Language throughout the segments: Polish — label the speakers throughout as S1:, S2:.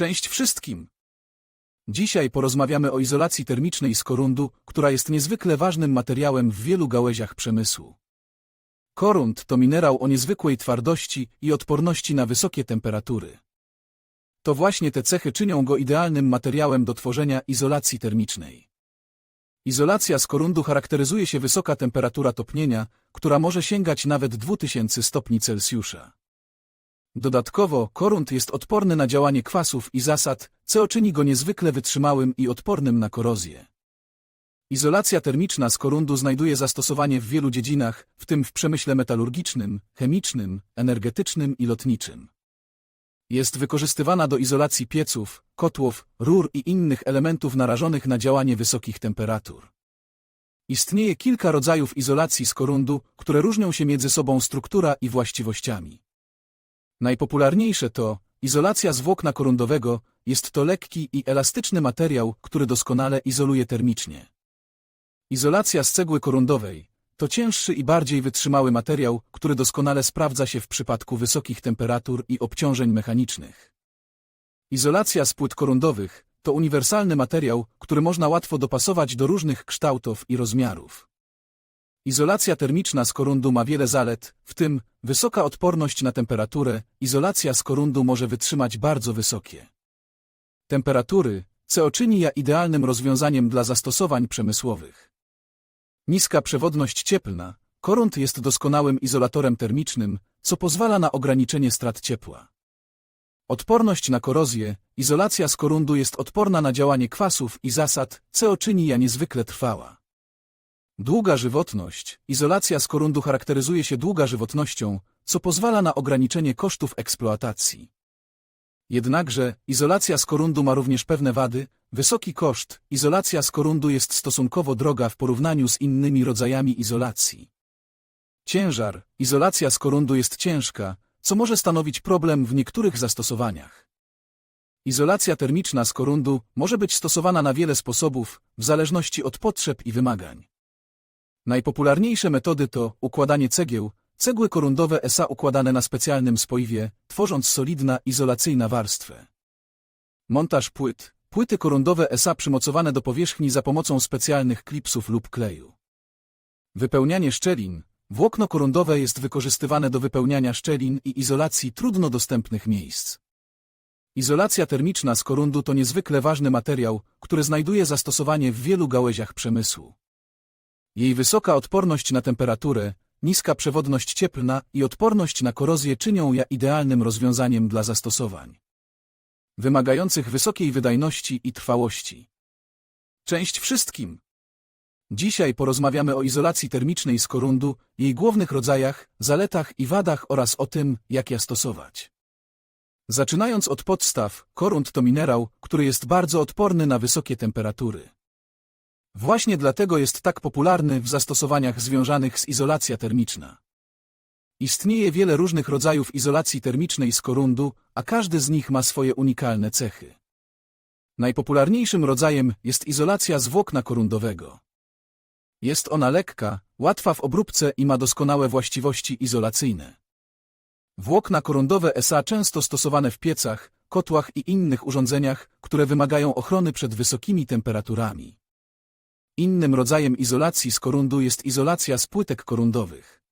S1: Cześć wszystkim! Dzisiaj porozmawiamy o izolacji termicznej z korundu, która jest niezwykle ważnym materiałem w wielu gałęziach przemysłu. Korund to minerał o niezwykłej twardości i odporności na wysokie temperatury. To właśnie te cechy czynią go idealnym materiałem do tworzenia izolacji termicznej. Izolacja z korundu charakteryzuje się wysoka temperatura topnienia, która może sięgać nawet 2000 stopni Celsjusza. Dodatkowo, korund jest odporny na działanie kwasów i zasad, co czyni go niezwykle wytrzymałym i odpornym na korozję. Izolacja termiczna z korundu znajduje zastosowanie w wielu dziedzinach, w tym w przemyśle metalurgicznym, chemicznym, energetycznym i lotniczym. Jest wykorzystywana do izolacji pieców, kotłów, rur i innych elementów narażonych na działanie wysokich temperatur. Istnieje kilka rodzajów izolacji z korundu, które różnią się między sobą struktura i właściwościami. Najpopularniejsze to izolacja z włókna korundowego, jest to lekki i elastyczny materiał, który doskonale izoluje termicznie. Izolacja z cegły korundowej to cięższy i bardziej wytrzymały materiał, który doskonale sprawdza się w przypadku wysokich temperatur i obciążeń mechanicznych. Izolacja z płyt korundowych to uniwersalny materiał, który można łatwo dopasować do różnych kształtów i rozmiarów. Izolacja termiczna z korundu ma wiele zalet, w tym wysoka odporność na temperaturę, izolacja z korundu może wytrzymać bardzo wysokie temperatury, co czyni ja idealnym rozwiązaniem dla zastosowań przemysłowych. Niska przewodność cieplna, korund jest doskonałym izolatorem termicznym, co pozwala na ograniczenie strat ciepła. Odporność na korozję, izolacja z korundu jest odporna na działanie kwasów i zasad, co czyni ja niezwykle trwała. Długa żywotność. Izolacja z korundu charakteryzuje się długa żywotnością, co pozwala na ograniczenie kosztów eksploatacji. Jednakże, izolacja z korundu ma również pewne wady, wysoki koszt, izolacja z korundu jest stosunkowo droga w porównaniu z innymi rodzajami izolacji. Ciężar, izolacja z korundu jest ciężka, co może stanowić problem w niektórych zastosowaniach. Izolacja termiczna z korundu może być stosowana na wiele sposobów, w zależności od potrzeb i wymagań. Najpopularniejsze metody to układanie cegieł, cegły korundowe SA układane na specjalnym spoiwie, tworząc solidna, izolacyjna warstwę. Montaż płyt, płyty korundowe SA przymocowane do powierzchni za pomocą specjalnych klipsów lub kleju. Wypełnianie szczelin, włókno korundowe jest wykorzystywane do wypełniania szczelin i izolacji trudno dostępnych miejsc. Izolacja termiczna z korundu to niezwykle ważny materiał, który znajduje zastosowanie w wielu gałęziach przemysłu. Jej wysoka odporność na temperaturę, niska przewodność cieplna i odporność na korozję czynią ja idealnym rozwiązaniem dla zastosowań wymagających wysokiej wydajności i trwałości. Cześć wszystkim! Dzisiaj porozmawiamy o izolacji termicznej z korundu, jej głównych rodzajach, zaletach i wadach oraz o tym, jak ja stosować. Zaczynając od podstaw, korund to minerał, który jest bardzo odporny na wysokie temperatury. Właśnie dlatego jest tak popularny w zastosowaniach związanych z izolacja termiczna. Istnieje wiele różnych rodzajów izolacji termicznej z korundu, a każdy z nich ma swoje unikalne cechy. Najpopularniejszym rodzajem jest izolacja z włókna korundowego. Jest ona lekka, łatwa w obróbce i ma doskonałe właściwości izolacyjne. Włókna korundowe SA często stosowane w piecach, kotłach i innych urządzeniach, które wymagają ochrony przed wysokimi temperaturami. Innym rodzajem izolacji z korundu jest izolacja z płytek korundowych.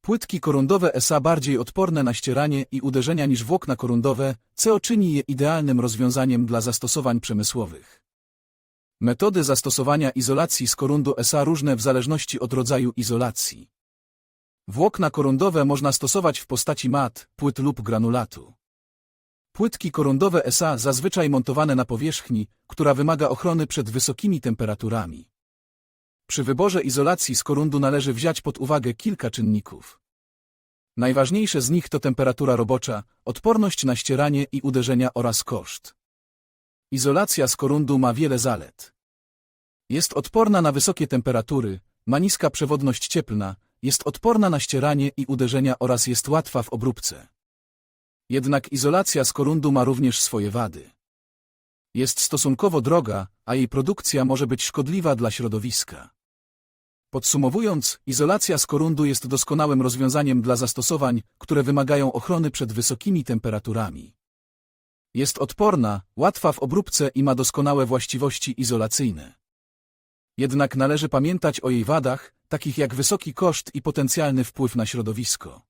S1: Płytki korundowe SA bardziej odporne na ścieranie i uderzenia niż włókna korundowe, co czyni je idealnym rozwiązaniem dla zastosowań przemysłowych. Metody zastosowania izolacji z korundu SA różne w zależności od rodzaju izolacji. Włókna korundowe można stosować w postaci mat, płyt lub granulatu. Płytki korundowe SA zazwyczaj montowane na powierzchni, która wymaga ochrony przed wysokimi temperaturami. Przy wyborze izolacji z korundu należy wziąć pod uwagę kilka czynników. Najważniejsze z nich to temperatura robocza, odporność na ścieranie i uderzenia oraz koszt. Izolacja z korundu ma wiele zalet. Jest odporna na wysokie temperatury, ma niska przewodność cieplna, jest odporna na ścieranie i uderzenia oraz jest łatwa w obróbce. Jednak izolacja z korundu ma również swoje wady. Jest stosunkowo droga, a jej produkcja może być szkodliwa dla środowiska. Podsumowując, izolacja z korundu jest doskonałym rozwiązaniem dla zastosowań, które wymagają ochrony przed wysokimi temperaturami. Jest odporna, łatwa w obróbce i ma doskonałe właściwości izolacyjne. Jednak należy pamiętać o jej wadach, takich jak wysoki koszt i potencjalny wpływ na środowisko.